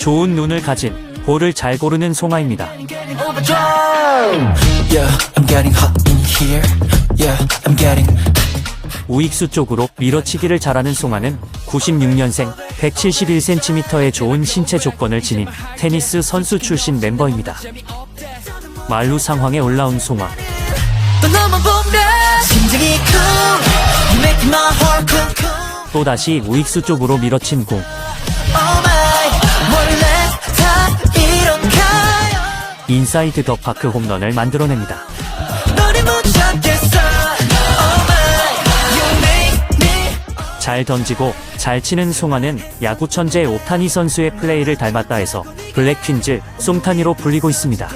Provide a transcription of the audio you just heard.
좋은 눈을 가진 볼을 잘 고르는 송아입니다. 우익수 쪽으로 밀어치기를 잘하는 송아는 96년생 171cm의 좋은 신체 조건을 지닌 테니스 선수 출신 멤버입니다. 말루 상황에 올라온 송아. 또다시 우익수 쪽으로 밀어친 공. 인사이드 더 파크 홈런을 만들어냅니다. Oh. 잘 던지고 잘 치는 송아는 야구 천재 오타니 선수의 플레이를 닮았다 해서 블랙퀸즈 송타니로 불리고 있습니다.